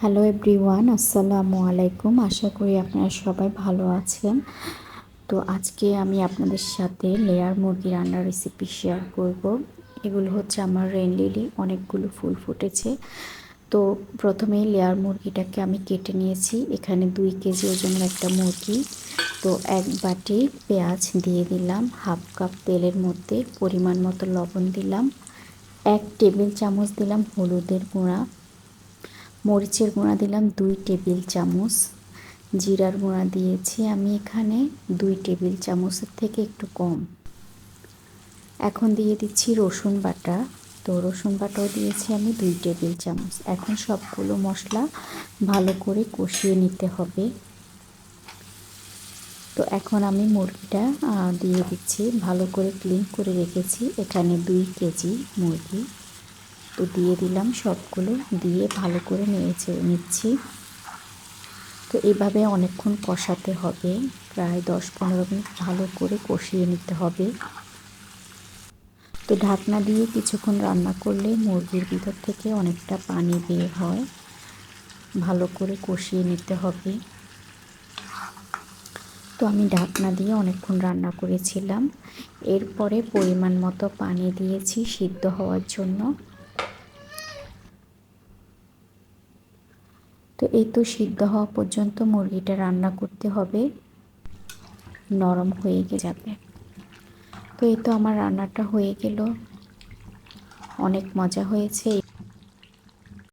Hello everyone আসসালামু আলাইকুম। আশা করি আপনারা সবাই ভালো আছেন। তো আজকে আমি আপনাদের সাথে লেয়ার মুরগি রান্নার রেসিপি শেয়ার করব। এগুলো হচ্ছে আমার রেন লিলি অনেকগুলো ফুল ফুটেছে। তো প্রথমেই লেয়ার মুরগিটাকে আমি কেটে নিয়েছি। এখানে দুই কেজি ওজনের একটা মুরগি। তো এক বাটি পেঁয়াজ দিয়ে দিলাম, হাফ কাপ তেলের মধ্যে পরিমাণ মতো লবণ দিলাম, এক টেবিল চামচ দিলাম হলুদের গুঁড়া মরিচের গুঁড়া দিলাম দুই টেবিল চামচ। জিরার গুঁড়া দিয়েছি আমি এখানে দুই টেবিল চামচের থেকে একটু কম। এখন দিয়ে দিচ্ছি রসুন বাটা। তো রসুন বাটাও দিয়েছি আমি দুই টেবিল চামচ। এখন সবগুলো মশলা ভালো করে কষিয়ে নিতে হবে। তো এখন আমি মুরগিটা দিয়ে দিচ্ছি। ভালো করে ক্লিন করে রেখেছি। এখানে দুই কেজি মুরগি। তো দিয়ে দিলাম সবগুলো, দিয়ে ভালো করে নিয়েছে নিচ্ছি। তো এইভাবে অনেকক্ষণ কষাতে হবে, প্রায় দশ পনেরো মিনিট ভালো করে কষিয়ে নিতে হবে। তো ঢাকনা দিয়ে কিছুক্ষণ রান্না করলে মুরগির ভিতর থেকে অনেকটা পানি বের হয়। ভালো করে কষিয়ে নিতে হবে। তো আমি ঢাকনা দিয়ে অনেকক্ষণ রান্না করেছিলাম। এরপরে পরিমাণ মতো পানি দিয়েছি সিদ্ধ হওয়ার জন্য। তো এই তো সিদ্ধ হওয়া পর্যন্ত মুরগিটা রান্না করতে হবে। নরম হয়ে যাবে। তো এই তো আমার রান্নাটা হয়ে গেল। অনেক মজা হয়েছে।